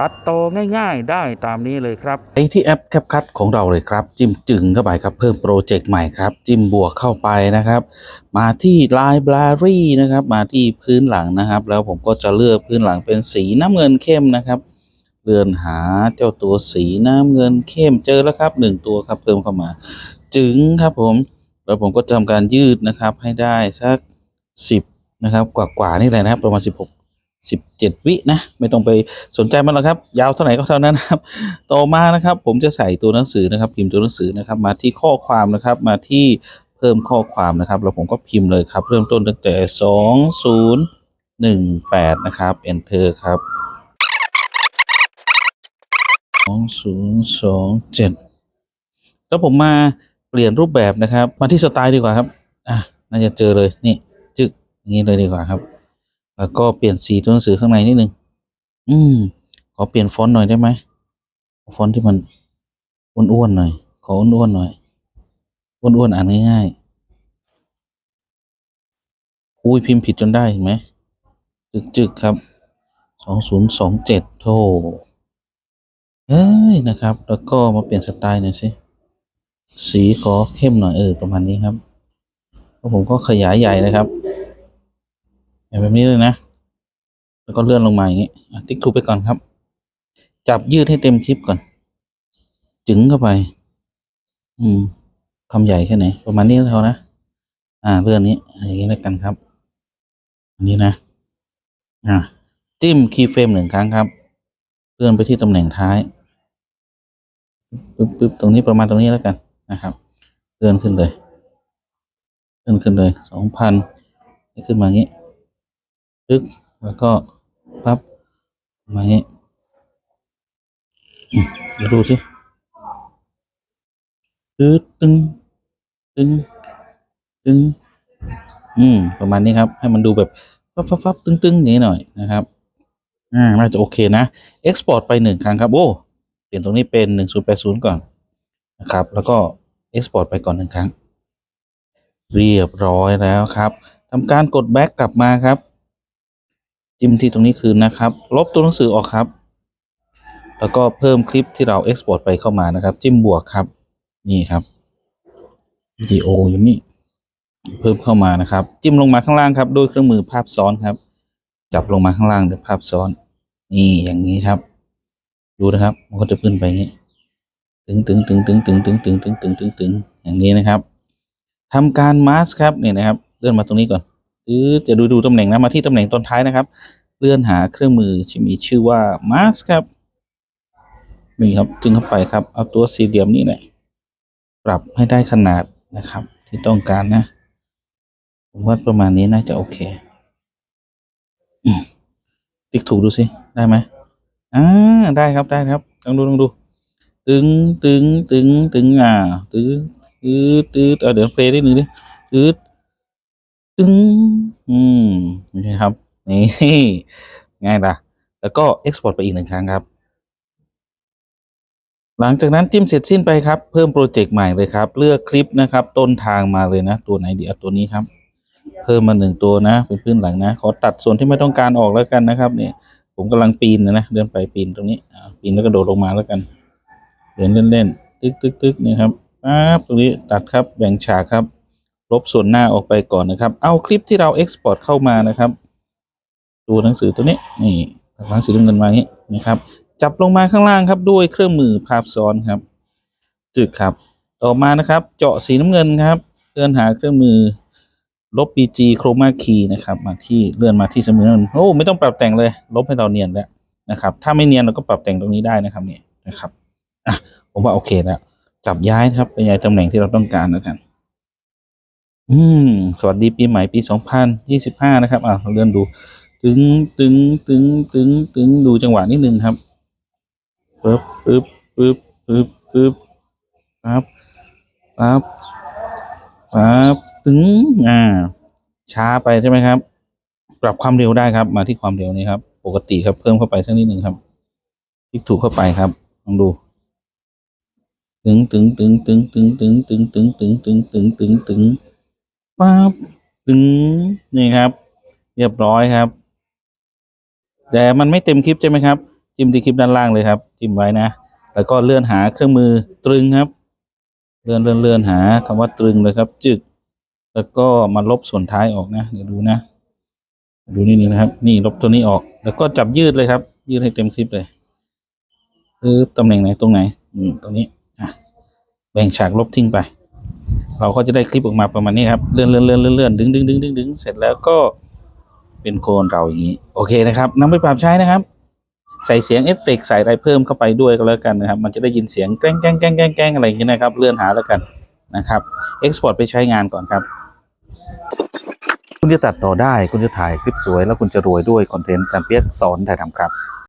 ตัดต่อง่ายๆได้ตามนี้เลยครับไปที่แอป CapCut ของเราเลยครับ จิ้มจึงเข้าไปครับเพิ่มโปรเจกต์ใหม่ครับ จิ้มบวกเข้าไปนะครับ มาที่ Library นะครับ มาที่พื้นหลังนะครับ แล้วผมก็จะเลือกพื้นหลังเป็นสีน้ำเงินเข้มนะครับเลื่อนหาเจ้าตัวสีน้ำเงินเข้มเจอแล้วครับหนึ่งตัวครับเพิ่มเข้ามา จึงครับผมแล้วผมก็จะทำการยืดนะครับให้ได้สักสิบนะครับ กว่าๆนี่แหละนะครับ ประมาณสิบหก สิบเจ็ดวินะ ไม่ต้องไปสนใจมันหรอกครับ ยาวเท่าไหร่ก็เท่านั้นครับ ต่อมานะครับ ผมจะใส่ตัวหนังสือนะครับ พิมพ์ตัวหนังสือนะครับ มาที่ข้อความนะครับ มาที่เพิ่มข้อความนะครับ แล้วผมก็พิมพ์เลยครับ เริ่มต้นตั้งแต่สองศูนย์หนึ่งแปดนะครับ enter ครับสองศูนย์สองเจ็ดแล้วผมมาเปลี่ยนรูปแบบนะครับ มาที่สไตล์ดีกว่าครับ อะน่าจะเจอเลยนี่จึกอย่างนี้เลยดีกว่าครับ แล้วก็เปลี่ยนสีตัวหนังสือข้างในนิดนึง อืม ขอเปลี่ยนฟอนต์หน่อยได้ไหม ฟอนต์ที่มันอ้วนๆหน่อย ขออ้วนๆหน่อย อ้วนๆอ่านง่ายๆ อุ้ยพิมพ์ผิดจนได้เห็นไหม จึกๆครับสองศูนย์สองเจ็ดโธ่เอ้ยนะครับ แล้วก็มาเปลี่ยนสไตล์หน่อยสิ สีขอเข้มหน่อยเออประมาณนี้ครับ ผมก็ขยายใหญ่นะครับ แบบนี้เลยนะ แล้วก็เลื่อนลงมาอย่างนี้อะติ๊กถูไปก่อนครับ จับยืดให้เต็มคลิปก่อน จึงเข้าไป อืมคำใหญ่แค่ไหน ประมาณนี้เท่านะ อ่าเลื่อนนี้อย่างนี้แล้วกันครับ อันนี้นะ อ่า จิ้มคีย์เฟรมหนึ่งครั้งครับ เลื่อนไปที่ตำแหน่งท้ายปึ๊บปึ๊บตรงนี้ประมาณตรงนี้แล้วกันนะครับ เลื่อนขึ้นเลย เลื่อนขึ้นเลยสองพันขึ้นมาอย่างนี้ ปึ๊กแล้วก็ปั๊บมาอย่างนี้ยดูสิตึ๊ดตึงตึงตึงอืม ประมาณนี้ครับ ให้มันดูแบบฟับฟับฟับตึงตึงอย่างนี้หน่อยนะครับ อ่า น่าจะโอเคนะ export ไปหนึ่งครั้งครับ โอ้ เปลี่ยนตรงนี้เป็นหนึ่งศูนย์แปดศูนย์ก่อนนะครับ แล้วก็ export ไปก่อนหนึ่งครั้ง เรียบร้อยแล้วครับทำการกด back กลับมาครับ จิ้มที่ตรงนี้คืนนะครับ ลบตัวหนังสือออกครับ แล้วก็เพิ่มคลิปที่เรา export ไปเข้ามานะครับ จิ้มบวกครับ นี่ครับวิดีโออยู่นี่เพิ่มเข้ามานะครับ จิ้มลงมาข้างล่างครับด้วยเครื่องมือภาพซ้อนครับ จับลงมาข้างล่างด้วยภาพซ้อน นี่อย่างนี้ครับ ดูนะครับ มันก็จะขึ้นไปอย่างนี้ตึงตึงตึงตึงตึงตึงตึงตึงตึงตึงตึงอย่างนี้นะครับทำการมาสครับเนี่ยนะครับ เลื่อนมาตรงนี้ก่อน หรือจะดูดูตำแหน่งนะมาที่ตำแหน่งตอนท้ายนะครับ เลื่อนหาเครื่องมือที่มีชื่อว่ามาสครับนี่ครับจึงเข้าไปครับ เอาตัวสี่เหลี่ยมนี่แหละปรับให้ได้ขนาดนะครับ ที่ต้องการนะผมว่าประมาณนี้น่าจะโอเคติ๊กถูกดูสิได้ไหมอ่าได้ครับได้ครับลองดูลองดู ตึงตึงตึงตึงอ่าตึงตืดตืดเอเดี๋ยวเพลย์ได้หนึ่งดิตืด ตึงอืมนี่ครับ นี่ ง่ายละแล้วก็ export ไปอีกหนึ่งครั้งครับ หลังจากนั้นจิ้มเสร็จสิ้นไปครับ เพิ่มโปรเจกต์ใหม่เลยครับ เลือกคลิปนะครับ ต้นทางมาเลยนะ ตัวไหนดีเอาตัวนี้ครับ เพิ่มมาหนึ่งตัวนะเป็นพื้นหลังนะ ขอตัดส่วนที่ไม่ต้องการออกแล้วกันนะครับ เนี่ย ผมกำลังปีนนะนะเดินไปปีนตรงนี้ปีนแล้วก็โดดลงมาแล้วกัน เดินเล่นๆตึ๊กตึ๊กตึ๊กนี่ครับปั๊บตรงนี้ตัดครับแบ่งฉากครับ ลบส่วนหน้าออกไปก่อนนะครับ เอาคลิปที่เรา export เข้ามานะครับ ดูหนังสือตัวนี้นี่หนังสือเงินมาอย่างนี้นะครับ จับลงมาข้างล่างครับด้วยเครื่องมือภาพซ้อนครับ จึกครับ ต่อมานะครับ เจาะสีน้ำเงินครับเลื่อนหาเครื่องมือลบ BG Chroma Key นะครับ มาที่เลื่อนมาที่สมุดเงินโอ้ไม่ต้องปรับแต่งเลย ลบให้เราเนียนแล้วนะครับ ถ้าไม่เนียนเราก็ปรับแต่งตรงนี้ได้นะครับเนี่ยนะครับอะผมว่าโอเคแล้วจับย้ายครับไปย้ายตำแหน่งที่เราต้องการแล้วกัน อืม สวัสดีปีใหม่ปีสองพันยี่สิบห้านะครับ อะเราเลื่อนดู ตึงตึงตึงตึงตึงดูจังหวะนิดนึงครับปึ๊บปึ๊บปึ๊บปึ๊บปึ๊บปั๊บปั๊บปั๊บตึงอ่า ช้าไปใช่ไหมครับ ปรับความเร็วได้ครับ มาที่ความเร็วนี้ครับ ปกติครับเพิ่มเข้าไปสักนิดหนึ่งครับคลิกถูกเข้าไปครับลองดูตึงตึงตึงตึงตึงตึงตึงตึงตึงตึงตึงตึงตึง ปั๊บตึงนี่ครับ เรียบร้อยครับ แต่มันไม่เต็มคลิปใช่ไหมครับ จิ้มที่คลิปด้านล่างเลยครับ จิ้มไว้นะ แล้วก็เลื่อนหาเครื่องมือตรึงครับ เลื่อนเลื่อนเลื่อนหาคำว่าตรึงเลยครับ จึก แล้วก็มาลบส่วนท้ายออกนะเดี๋ยวดูนะดูนี่นี่นะครับ นี่ลบตัวนี้ออก แล้วก็จับยืดเลยครับ ยืดให้เต็มคลิปเลยคือตำแหน่งไหนตรงไหนอืมตรงนี้อะแบ่งฉากลบทิ้งไป เราก็จะได้คลิปออกมาประมาณนี้ครับเลื่อนเลื่อนเลื่อนเลื่อนเลื่อนดึงดึงดึงดึงดึงเสร็จแล้วก็เป็นโคนเราอย่างนี้โอเคนะครับนำไปปรับใช้นะครับ ใส่เสียงเอฟเฟกต์ใส่อะไรเพิ่มเข้าไปด้วยก็แล้วกันนะครับ มันจะได้ยินเสียงแกล้งแกล้งแกล้งแกล้งแกล้งอะไรอย่างนี้นะครับ เลื่อนหาแล้วกันนะครับเอ็กซ์พอร์ตไปใช้งานก่อนครับ คุณจะตัดต่อได้คุณจะถ่ายคลิปสวย แล้วคุณจะรวยด้วยคอนเทนต์จันเปียกสอนถ่ายทำครับ